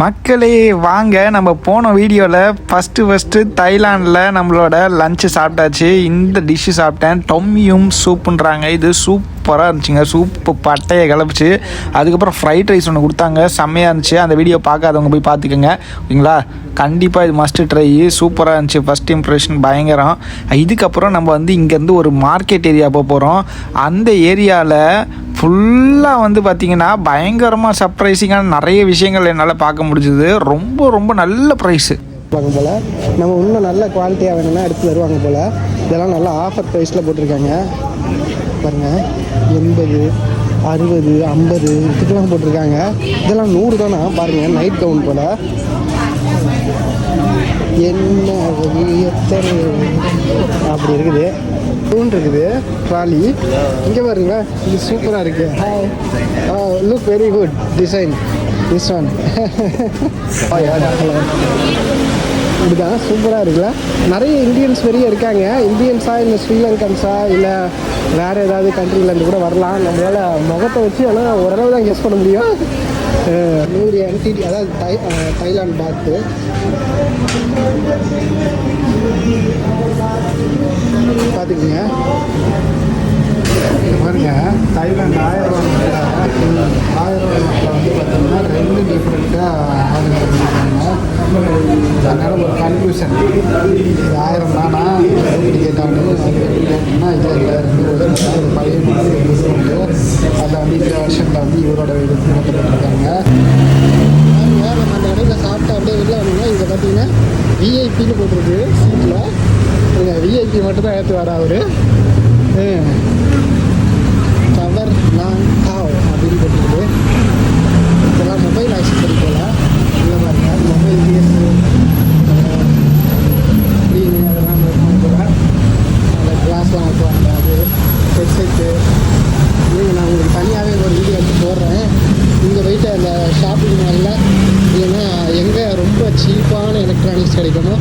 மக்களே வாங்க நம்ம போன வீடியோவில் ஃபஸ்ட்டு ஃபஸ்ட்டு தைலாண்டில் நம்மளோட லஞ்சு சாப்பிட்டாச்சு. இந்த டிஷ்ஷு சாப்பிட்டேன். டொம்மியும் சூப்புன்றாங்க இது சூப் சூப்பராக இருந்துச்சுங்க. சூப்பு பட்டையை கிளப்பிச்சு அதுக்கப்புறம் ஃப்ரைட் ரைஸ் ஒன்று கொடுத்தாங்க. செம்மையாக இருந்துச்சு. அந்த வீடியோ பார்க்காதவங்க போய் பார்த்துக்கோங்க. ஓகேங்களா? கண்டிப்பாக இது மஸ்ட்டு ட்ரை சூப்பராக இருந்துச்சு. ஃபஸ்ட் இம்ப்ரெஷன் பயங்கரம். இதுக்கப்புறம் நம்ம வந்து இங்கேருந்து ஒரு மார்க்கெட் ஏரியா போக போகிறோம் அந்த ஏரியாவில் ஃபுல்லாக வந்து பார்த்திங்கன்னா பயங்கரமாக சர்ப்ரைசிங்கான நிறைய விஷயங்கள் என்னால் பார்க்க முடிஞ்சுது. ரொம்ப ரொம்ப நல்ல ப்ரைஸு பார்க்க போல். நம்ம இன்னும் நல்ல குவாலிட்டியாக வேணும்னா எடுத்து தருவாங்க போல். இதெல்லாம் நல்லா ஆஃபர் ப்ரைஸில் போட்டிருக்காங்க. பாருங்கள் எண்பது அறுபது ஐம்பது இதுக்கெல்லாம் போட்டிருக்காங்க. இதெல்லாம் நூறு தானா பாருங்கள் நைட் கவுன் போல். என்ன எத்தனை அப்படி இருக்குது. தூண் இருக்குது. ட்ராலி இங்கே பாருங்க இது சூப்பராக இருக்குது high look very good design this one இப்படிதான் சூப்பராக இருக்குல்ல? நிறைய இந்தியன்ஸ் பெரிய இருக்காங்க. இந்தியன்ஸா இல்லை ஸ்ரீலங்கன்ஸா இல்லை வேறு ஏதாவது கண்ட்ரிலேருந்து கூட வரலாம். நம்மளால் முகத்தை வச்சு ஆனால் ஓரளவு தான் கெஸ் பண்ண முடியும். நூறு என்டிடி அதாவது தை தைலாந்து பாத்து பார்த்துக்குங்க. பாருங்க தைலாந்து ஆயிரம் ரூபா ஆயிரம் ரூபா வந்து பார்த்தீங்கன்னா ரெண்டு டிஃப்ரெண்ட்டாக ஆளுங்க பண்ணியிருக்காங்க ஒரு கன்ஃபியூஷன் இது ஆயிரம் தானா? எப்படி கேட்டாங்க கேட்டோம்னா இல்லை இல்லை ரெண்டு வருஷம் ஒரு பழைய அதில் வந்து இந்த வருஷத்தில் வந்து இவரோட இது போட்டுருக்காங்க நம்ம அந்த கடையில் சாப்பிட்டு அப்படியே வெளில வந்தீங்கன்னா இங்கே பார்த்தீங்கன்னா விஐபின்னு போட்டிருக்கு. சீட்டில். விஐபி மட்டும் தான் ஏற்று வர அவர் கவர் நான் ஹாவ் அப்படின்னு போட்டுருக்கு இதெல்லாம் மொபைல் ஆக்சசரி போல் இந்த பாருங்க மொபைல் கேஸ் ஸ்க்ரீனு அதெல்லாம் இருக்கும் போல் அந்த கிளாஸ்லாம் வைக்குவாங்க அது ஹெட்செட்டு இது நான் உங்களுக்கு தனியாகவே ஒரு வீடியோ எடுத்து போடுறேன் இங்கே போயிட்டு அந்த ஷாப்பிங் மாலில் இல்லைன்னா எங்கே ரொம்ப சீப்பான எலக்ட்ரானிக்ஸ் கிடைக்குமோ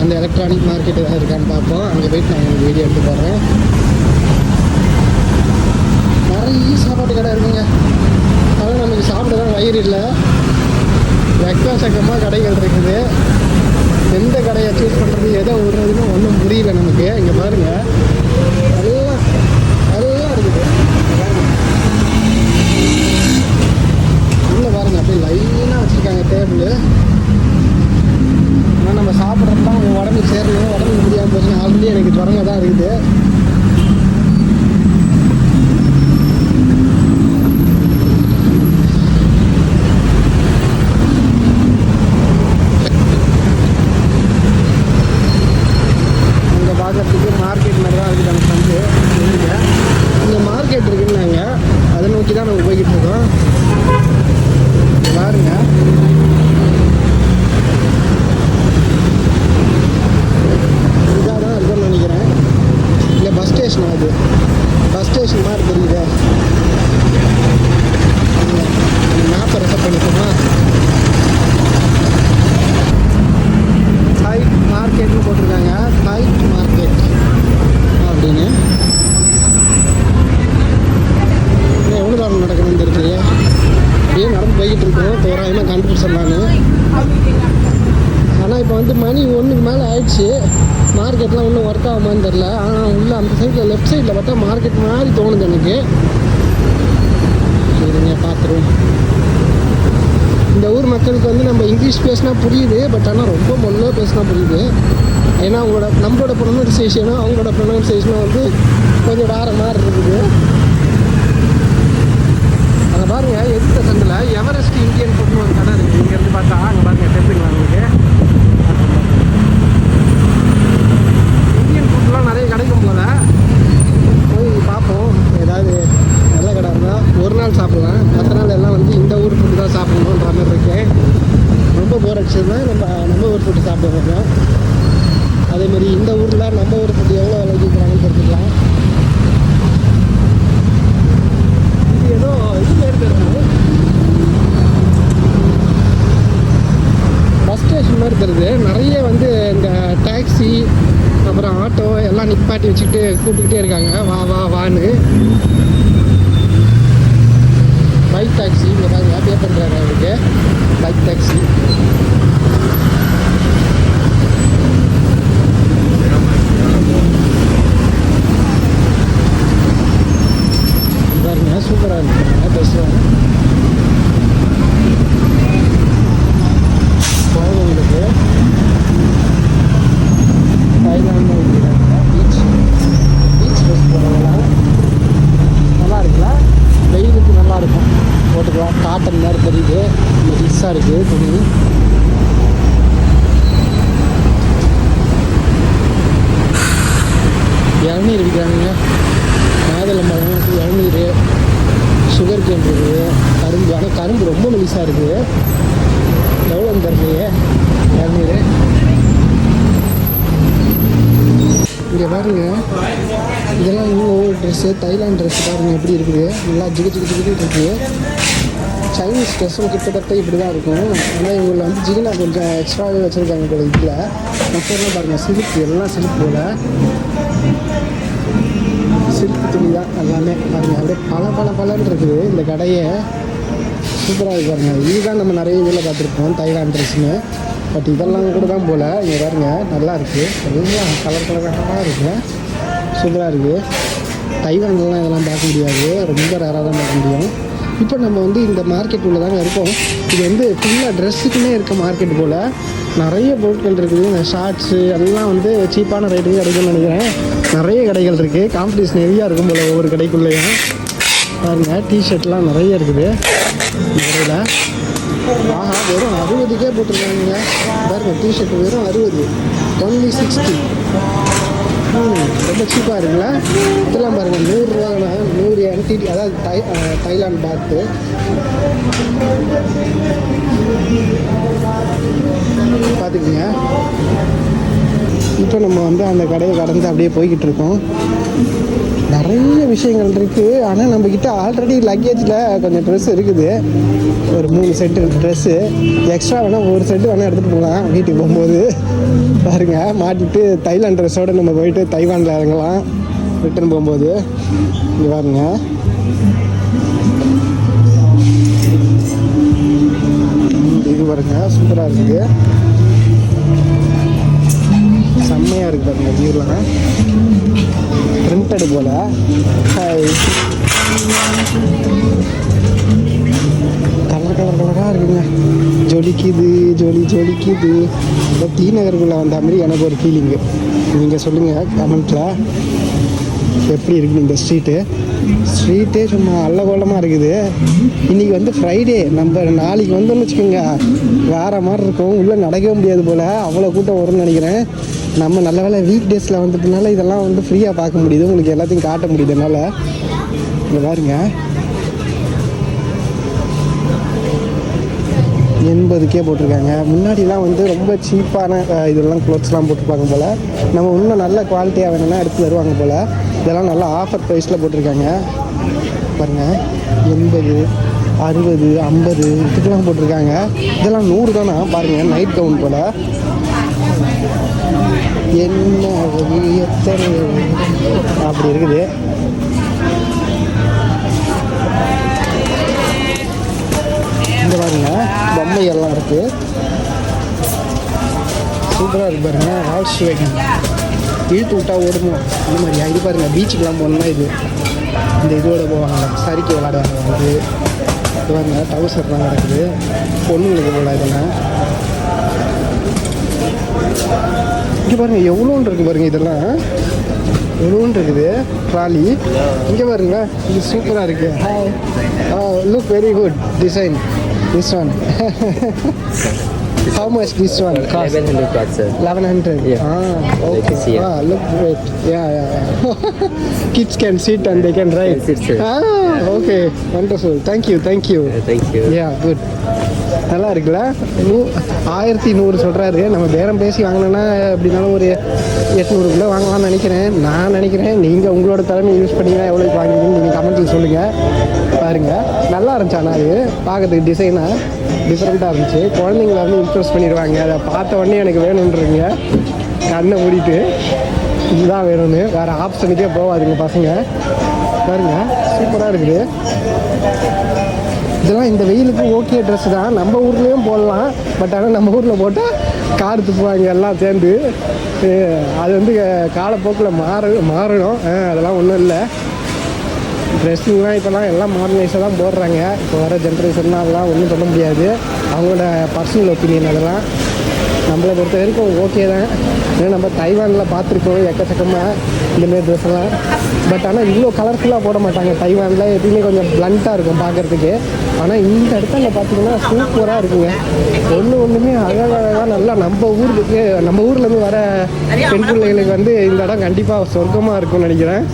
அந்த எலக்ட்ரானிக் மார்க்கெட் ஏதாவது இருக்கான்னு பார்ப்போம். அங்கே போயிட்டு நான் உங்களுக்கு வீடியோ எடுத்து போடுறேன் நிறைய சாப்பாட்டு கடை இருக்குங்க. ஆனால் நமக்கு சாப்பிட தான் வயிறு இல்லை. எக்கச்சக்கமாக கடைகள் இருக்குது. எந்த கடையை சூஸ் பண்ணுறது எதை விடுறதுன்னு ஒன்றும் புரியல நமக்கு. இங்கே பாருங்க. எல்லாம் எல்லாம் இருக்குது. உள்ளே பாருங்க அப்படியே லைனாக வச்சுருக்காங்க டேபிள் ஆனால் நம்ம சாப்பிட்றது தான் உடம்புக்கு சேரணும் உடம்புக்கு முடியாமல் போச்சுன்னா ஆல்ரெடி எனக்கு ஜுரங்க தான் இருக்குது அங்கே பார்க்கறதுக்கு மார்க்கெட் மாதிரி தான் இருக்குது நமக்கு வந்து வெளியில. இங்கே மார்க்கெட் இருக்குன்னாங்க அதை நோக்கி தான் நம்ம போய்கிட்டு இருக்கோம் இங்க பாருங்க இதாக தான் இருக்கும்னு நினைக்கிறேன் இல்லை பஸ் ஸ்டேஷன் அது பஸ் ஸ்டேஷன் மாதிரி தெரியுதே மேப்பை ரெஃபர் பண்ணிக்கோமா தைட் மார்க்கெட்னு போட்டிருக்காங்க தைட் மார்க்கெட் அப்படின்னு இன்னும் எவ்வளோ தூரம் நடக்கணும்னு தெரியல அப்படியே இருக்கோம். தோராயமாக கண்டுபிடிச்சிடலான்னு ஆனால் இப்போ வந்து மணி ஒன்றுக்கு மேலே ஆயிடுச்சு. மார்க்கெட்லாம் ஒன்றும் ஒர்க் ஆகுமான்னு தெரில ஆனால் உள்ள அந்த சைடில் லெஃப்ட் சைடில் பார்த்தா மார்க்கெட் மாதிரி தோணுது எனக்கு. சரிங்க பார்த்துருவோம் இந்த ஊர் மக்களுக்கு வந்து நம்ம இங்கிலீஷ் பேசினா புரியுது பட் ஆனால் ரொம்ப மொழியாக பேசினா புரியுது. ஏன்னா அவங்களோட நம்மளோட ப்ரொனன்சியேஷனும் அவங்களோட ப்ரொனன்சியேஷனும் வந்து கொஞ்சம் வேறு மாதிரி இருக்குது அங்கே பாருங்க எதிர்த்த சந்தில் எவரெஸ்ட் இந்தியன் ஃபுட்னு ஒரு கடை இருக்குது இங்கேருந்து பார்த்தா அங்கே பாருங்க தெரிஞ்சுக்கலாம் உங்களுக்கு இந்தியன் ஃபுட்லாம் நிறைய கிடைக்கும் போல போய் பார்ப்போம் ஏதாவது நல்ல கடை இருந்தால் ஒரு நாள் சாப்பிடலாம் மற்ற நாள் எல்லாம் வந்து இந்த ஊர் ஃபுட்டு தான் சாப்பிடணுன்ற மாதிரி இருக்கேன் ரொம்ப போர் அடிச்சதுன்னா நம்ம நம்ம ஊர் ஃபுட்டு சாப்பிட முடியும் அதேமாரி இந்த ஊரில் நம்ம ஊர் ஃபுட்டு எவ்வளோ விலைக்கு விற்கிறாங்கன்னு தெரிஞ்சுக்கலாம் இது ஏதோ இது மாரி தெரியுது பஸ் ஸ்டேஷன் மாதிரி தெரியுது நிறைய வந்து இந்த டாக்ஸி அப்புறம் ஆட்டோ எல்லாம் நிப்பாட்டி வச்சுக்கிட்டு கூப்பிட்டுக்கிட்டே இருக்காங்க. வா வா வான்னு பைக் டாக்ஸி இங்கே பாருங்க பே பண்ணுறாங்க அவருக்கு பைக் டாக்ஸி சூப்பராக இருக்குது துணி இளநீர் விற்கிறாங்க மாதுளம்பழம் இளநீர் சுகர் கேன் இருக்குது கரும்பு ஆனால் கரும்பு ரொம்ப மெலிசாக இருக்குது எவ்வளோன்னு தெரியலையே இளநீர் இங்கே பாருங்க இதெல்லாம் இன்னும் ட்ரெஸ்ஸு தைலாண்ட் ட்ரெஸ் பாருங்கள் எப்படி இருக்குது. நல்லா ஜிகு ஜிகு ஜிகிட்டு இருக்குது. சைனீஸ் ட்ரெஸ்ஸும் கிட்டத்தட்ட இப்படி தான் இருக்கும். ஆனால் இவங்களில் வந்து ஜிகினா கொஞ்சம் எக்ஸ்ட்ராவே வச்சுருக்காங்க போல இதில். மற்றெல்லாம் பாருங்கள் சில்க் எல்லாம் சில்க் போல். சில்க் துணி தான் எல்லாமே பாருங்கள் அப்படியே பல பல பலன்னு இருக்குது இந்த கடையை. சூப்பராக இருக்குது பாருங்கள் இதுதான் நம்ம நிறைய இதில் பார்த்துருப்போம் தைலாண்ட் ட்ரெஸ்ஸுன்னு பட் இதெல்லாம் கூட தான் போல். இங்கே பாருங்கள் நல்லா இருக்குது எல்லாம் கலர் கலராக இருக்குது சூப்பராக இருக்குது தைவான்லாம் இதெல்லாம் பார்க்க முடியாது. ரொம்ப ரேராக தான் பார்க்க முடியும். இப்போ நம்ம வந்து இந்த மார்க்கெட் உள்ள தாங்க இருக்கோம். இது வந்து ஃபுல்லாக ட்ரெஸ்ஸுக்குன்னே இருக்க மார்க்கெட் போல். நிறைய பொருட்கள் இருக்குது. இந்த ஷார்ட்ஸு எல்லாம் வந்து சீப்பான ரேட்டுக்கு கிடைக்கும்னு நினைக்கிறேன். நிறைய கடைகள் இருக்குது காம்படிஷன் நிறையா இருக்கும் போல் ஒவ்வொரு கடைக்குள்ளேயும். பாருங்க டிஷர்ட்லாம் நிறைய இருக்குது. இந்த கடையில். ஆஹா வெறும் அறுபதுக்கே போட்டிருக்காங்க. பாருங்கள் டிஷர்ட் வெறும் அறுபது. ஒன்லி சிக்ஸ்டி ரொம்ப சீப்பாக இருக்குல்ல? இதெல்லாம் பாருங்கள் நூறுரூவாண்ணா நூறு என்டிடி அதாவது தை தைலாண்ட் பாத்து பார்த்துக்குங்க. இப்போ நம்ம வந்து அந்த கடையை கடந்து அப்படியே போய்கிட்டு இருக்கோம். நிறைய விஷயங்கள் இருக்குது ஆனால் நம்மக்கிட்ட ஆல்ரெடி லக்கேஜில் கொஞ்சம் ட்ரெஸ் இருக்குது. ஒரு மூணு செட்டு ட்ரெஸ்ஸு எக்ஸ்ட்ரா வேணால் ஒரு செட்டு வேணால் எடுத்துகிட்டு போகலாம். வீட்டுக்கு போகும்போது. பாருங்க மாட்டிட்டு தைலாண்ட் ட்ரெஸ்ஸோடு நம்ம போயிட்டு தைவானில் இறங்கலாம். ரிட்டர்ன் போகும்போது. இங்கே பாருங்க. இது பாருங்க சூப்பராக இருக்குது செம்மையாக இருக்குது பாருங்க வியூலாம் பிரிண்டட் போல். ஹாய் கலர் கலர் கலராக இருக்குங்க. ஜொலிக்குது ஜொலி ஜொலிக்குது. இப்போ டி நகருக்குள்ளே வந்த மாதிரி எனக்கு ஒரு ஃபீலிங்கு நீங்கள் சொல்லுங்கள் கமெண்ட்டில் எப்படி இருக்குது இந்த ஸ்ட்ரீட்டு ஸ்ட்ரீட்டே சும்மா அல்லகோலமாக இருக்குது. இன்றைக்கி வந்து ஃப்ரைடே நம்ம நாளைக்கு வந்தோம்னு வச்சுக்கோங்க. வேறு மாதிரி இருக்கும். உள்ளே நடக்கவே முடியாது போல். அவ்வளோ கூட்டம் வரும்னு நினைக்கிறேன். நம்ம நல்ல வேலை வீக் டேஸில் வந்துட்டனால இதெல்லாம் வந்து ஃப்ரீயாக பார்க்க முடியுது. உங்களுக்கு எல்லாத்தையும் காட்ட முடியுது. என்னால் இங்கே பாருங்கள் எண்பதுக்கே போட்டிருக்காங்க. முன்னாடிலாம் வந்து ரொம்ப சீப்பான இதெல்லாம் க்ளோத்ஸ்லாம் போட்டிருப்பாங்க போல். நம்ம இன்னும் நல்ல குவாலிட்டியாக வேணும்னா எடுத்து வருவாங்க போல். இதெல்லாம் நல்லா ஆஃபர் ப்ரைஸில் போட்டிருக்காங்க. பாருங்கள் எண்பது அறுபது ஐம்பது இதுக்கெல்லாம் போட்டிருக்காங்க. இதெல்லாம் நூறு தானா? பாருங்கள் நைட் கவுன் போல். என்ன எத்தனை அப்படி இருக்குது. இந்த பாருங்க. பொம்மை எல்லாம் இருக்கு. சூப்பராக இருக்கு பாருங்க. ஹார்ஸ் வேகன் இழுத்து விட்டா ஓடுமோ? இந்த மாதிரியா இது பாருங்க. பீச்சுக்கெலாம் போகணும்னா இது. இந்த இதோட போவாங்க. சரிக்கு விளாடுவாங்க இது இது பாருங்க. டவுசர்லாம் கிடக்குது. பொண்ணுங்களுக்கு போல இதெல்லாம். இங்கே பாருங்க. எவ்வளோன்னு இருக்கு பாருங்க இதெல்லாம். எவ்வளோன்னு இருக்குது? ட்ராலி இங்கே பாருங்க. இது சூப்பராக இருக்கு. High look very good design this one How much this one cost? 1100 baht, sir. 1100. Yeah. Ah, Like okay. this here. Ah, look great. Yeah, yeah, yeah. Kids can sit and they can ride. Can sit, sir. Ah, okay. Wonderful. Thank you, thank you. Uh, thank you. Yeah, good. நல்லா இருக்குல்ல நூ ஆயிரத்தி நூறு சொல்கிறாரு நம்ம பேரம் பேசி வாங்கினோன்னா எப்படினாலும் ஒரு எட்நூறுக்குள்ளே வாங்கலாம்னு நினைக்கிறேன் நான் நினைக்கிறேன் நீங்கள் உங்களோட தலைமை யூஸ் பண்ணிங்கன்னா எவ்வளோக்கு வாங்குவீங்கன்னு நீங்கள் கமெண்ட்டில் சொல்லுங்கள் நல்லா இருந்துச்சு ஆனால் அது. பார்க்கறதுக்கு டிசைனாக டிஃப்ரெண்ட்டாக இருந்துச்சு. குழந்தைங்கள வந்து இம்ப்ரெஸ் பண்ணிடுவாங்க. அதை பார்த்த உடனே எனக்கு வேணுன்றீங்க. கண்ணை மூடிட்டு இதுதான் வேணும்னு. வேறு ஆப்ஷனுக்கே போகாதுங்க பசங்க. பாருங்க சூப்பராக இருக்குது. இதெல்லாம் இந்த வெயிலுக்கு ஓகே ட்ரெஸ் தான். நம்ம ஊர்லேயும் போடலாம். பட் ஆனால் நம்ம ஊரில் போட்டால் கார் துப்புவாங்க எல்லாம் சேர்ந்து. அது வந்து காலப்போக்கில் மாறு மாறணும். அதெல்லாம் ஒன்றும் இல்லை. ட்ரெஸ்ஸிங்லாம் இப்போலாம் எல்லாம் மாடர்னைஸாக தான் போடுறாங்க. இப்போ வர ஜென்ரேஷன்லாம் அதெல்லாம் ஒன்றும் சொல்ல முடியாது. அவங்களோட பர்சனல் ஒப்பீனியன் அதெல்லாம் நம்மளை பொறுத்த வரைக்கும் ஓகே தான். ஏன்னா நம்ம தைவானில் பார்த்துருக்கோம் எக்கச்சக்கமாக இந்தமாரி ட்ரெஸ் எல்லாம். பட் ஆனால் இவ்வளோ கலர்ஃபுல்லாக போட மாட்டாங்க. தைவானில் எப்பயுமே கொஞ்சம் பிளண்ட்டாக இருக்கும் பார்க்குறதுக்கு. ஆனால் இந்த இடத்துல பார்த்தீங்கன்னா சூப்பராக இருக்குங்க. ஒன்று ஒன்றுமே அழகழகாக நல்லா நம்ம ஊருக்கு நம்ம ஊர்லேருந்து வர பெண் பிள்ளைகளுக்கு வந்து இந்த இடம் கண்டிப்பாக சொர்க்கமாக இருக்கும்னு நினைக்கிறேன்.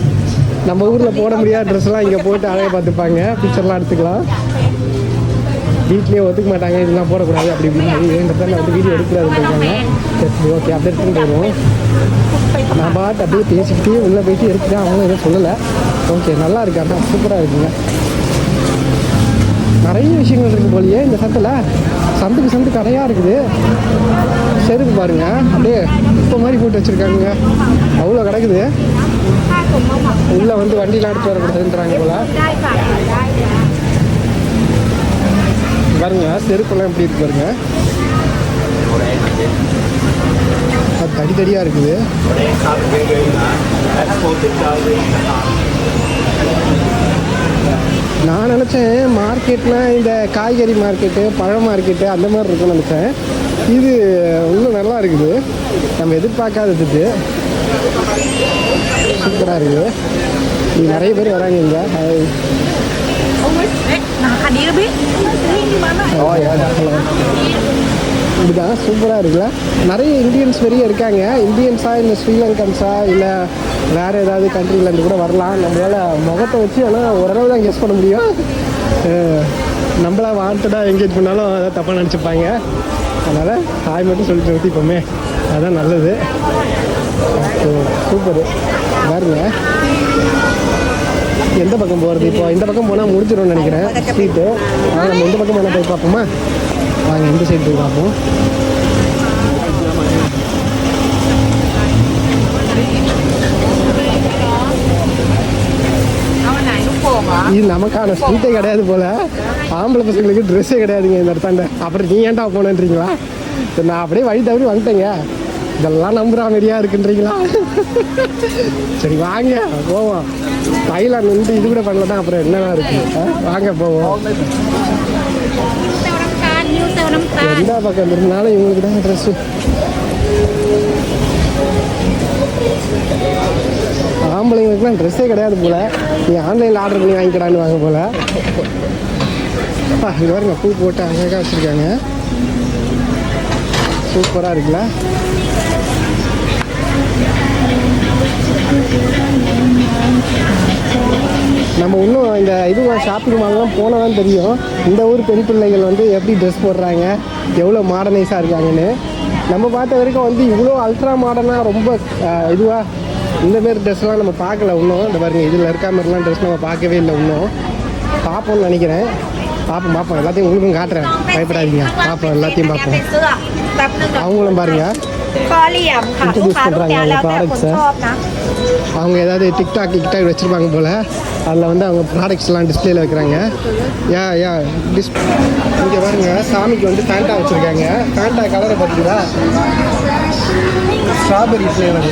நம்ம ஊரில் போட முடியாத ட்ரெஸ்லாம் இங்கே போட்டு அழகாக பார்த்துப்பாங்க. பிக்சர்லாம் எடுத்துக்கலாம். வீட்லேயே ஒத்துக்க மாட்டாங்க இதெல்லாம் போடக்கூடாது அப்படி இப்படின்னு இந்த இடத்துல வந்து வீடியோ இருக்காங்க. சரி ஓகே அப்படி எடுத்துகிட்டு போயிடுவோம் நான் பாட்டு அப்படியே பேசிக்கிட்டே உள்ளே போயிட்டு எடுத்துட்டேன். அவங்களும் எதுவும் சொல்லலை. ஓகே நல்லா இருக்கு அதான் சூப்பராக இருக்குங்க. நிறைய விஷயங்கள் இருக்குது போலயே இந்த சந்தில். சந்துக்கு சந்து கடையாக இருக்குது. சரி பாருங்க. அப்படியே இப்போ மாதிரி போட்டு வச்சுருக்காங்க அவ்வளோ கிடக்குது. உள்ளே வந்து வண்டிலாம் எடுத்து வரக்கூடாதுன்றாங்க போல. பாருங்க செருப்பெல்லாம் எப்படி இருக்கு பாருங்க. அது தடி தடியாக இருக்குது. நான் நினச்சேன் மார்க்கெட்னால் இந்த காய்கறி மார்க்கெட்டு பழ மார்க்கெட்டு அந்த மாதிரி இருக்கும்னு நினச்சேன். இது இன்னும் நல்லா இருக்குது. நம்ம எதிர்பார்க்காததுக்கு. சூப்பராக இருக்குது. இது நிறைய பேர் வராங்க இங்கே. ஹாய் oh, இதுதான் சூப்பராக இருக்குல்ல? நிறைய இந்தியன்ஸ் வெளியே இருக்காங்க. இந்தியன்ஸா இல்லை ஸ்ரீலங்கன்ஸா இல்லை வேறு ஏதாவது கண்ட்ரிலேருந்து கூட வரலாம். நம்மளால் முகத்தை வச்சு ஆனால் ஓரளவு தான் கெஸ் பண்ண முடியும். நம்மளா வாண்டடாக என்கேஜ் பண்ணாலும் அதை தப்பாக நினச்சிப்பாங்க. அதனால் ஹாய் மட்டும் சொல்லிட்டு நிறுத்திப்போமே. அதான் நல்லது. சூப்பரு பாருங்க. எந்த பக்கம் போகிறது இப்போ? இந்த பக்கம் போனால் முடிஞ்சிடும்னு நினைக்கிறேன். ஸ்ட்ரீட்டு ஆனால் நம்ம இந்த பக்கம் போனால் போய் பார்ப்போமா? வாங்க இந்த சைடு போய் பார்ப்போம். இது நமக்கான ஸ்ட்ரீட்டே கிடையாது போல. ஆம்பளை பசங்களுக்கு ட்ரெஸ்ஸே கிடையாதுங்க இந்த இடத்தாண்ட. அப்புறம் நீ ஏன்டா போனேன்றீங்களா? நான் அப்படியே வழி தவறி வந்துட்டேங்க. இதெல்லாம் நம்புற மாதிரியா இருக்குன்றீங்களா? சரி வாங்க போவோம். தைலாண்ட் வந்து இது கூட பண்ணல தான் அப்புறம் என்னென்ன இருக்கு? வாங்க போவோம். எந்த பக்கம் இருந்தாலும் இவங்களுக்கு தான் ட்ரெஸ்ஸு ஆம்பளைங்களுக்குலாம் ட்ரெஸ்ஸே கிடையாது போல. நீ ஆன்லைனில் ஆர்டர் பண்ணி வாங்கிக்கடான்னு வாங்க போல. அப்பா இது பாருங்க பூ போட்டு அழகாக வச்சுருக்காங்க. சூப்பராக இருக்குல்ல? நம்ம இன்னும் இந்த இது ஷாப்பிங் மால்லாம் போனதான் தெரியும். இந்த ஊர் பெண் பிள்ளைகள் வந்து எப்படி ட்ரெஸ் போடுறாங்க எவ்வளோ மாடர்னைஸாக இருக்காங்கன்னு. நம்ம பார்த்த வரைக்கும் வந்து இவ்வளோ அல்ட்ரா மாடர்னாக ரொம்ப இதுவாக இந்த மாதிரி ட்ரெஸ்லாம் நம்ம பார்க்கல இன்னும். இந்த பாருங்க இதில் இருக்க மாதிரிலாம் ட்ரெஸ் நம்ம பார்க்கவே இல்லை இன்னும். பார்ப்போம்னு நினைக்கிறேன். பார்ப்போம் பார்ப்போம். எல்லாத்தையும் உங்களுக்கும் காட்டுறேன். பயப்படாதீங்க. பார்ப்போம் எல்லாத்தையும் பார்ப்போம். அவங்களும் பாருங்க. ก็เหลี่ยมค่ะ Introduce ลูกค้าลูกค้าแล้วแต่คน products ชอบนะ அவங்க ஏதாவது டிக்டாக் டிக்டாக் வச்சுருப்பாங்க போல் அதில் வந்து அவங்க ப்ராடக்ட்ஸ்லாம் டிஸ்பிளேல வைக்கிறாங்க யா யா டிஸ் இங்கே பாருங்க சாமிக்கு வந்து ஃபேண்டா வச்சுருக்காங்க ஃபேண்டா கலரை பார்த்தீங்களா ஸ்ட்ராபெரி ஃப்ளேவர்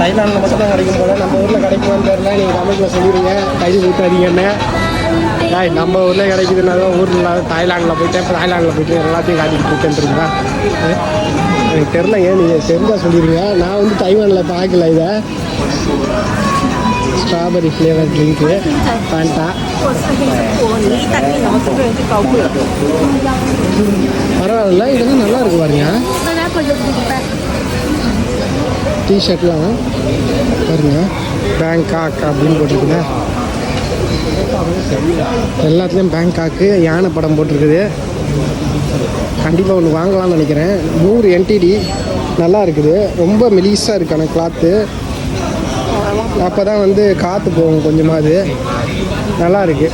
தைலாண்டில் மட்டும் தான் கிடைக்கும் போல் நம்ம ஊரில் கிடைக்குமான்னு தெரியல நீங்கள் கமெண்ட்டில் சொல்லிடுங்க கை ஊற்றாதீங்கன்னு ஏய் நம்ம ஊரில் கிடைக்குதுனாலும் ஊரில் தாய்லாண்டில் போயிட்டு இப்போ தாய்லாண்டில் போயிட்டு எல்லாத்தையும் காட்டிட்டு இருக்கேன்றீங்களா எனக்கு தெரில ஏன் நீங்கள் தெரிஞ்சால் சொல்லிடுங்க. நான் வந்து தைவானில் பார்க்கல இதை. ஸ்ட்ராபெரி ஃப்ளேவர் ட்ரிங்க்கு ஃபேண்டா பரவாயில்ல இதெல்லாம் நல்லா இருக்கு பாருங்க. டிஷர்ட்லாம் பாருங்க. பேங்காக் அப்படின்னு போட்டிருக்குது எல்லாத்துலேயும் பேங்காக்கு யானை படம் போட்டிருக்குது. கண்டிப்பாக ஒன்று வாங்கலாம்னு நினைக்கிறேன். நூறு என்டிடி நல்லா இருக்குது. ரொம்ப மெலீஸாக இருக்கான கிளாத்து அப்போ தான் வந்து காற்று போகும் கொஞ்சமாவது. நல்லா இருக்குது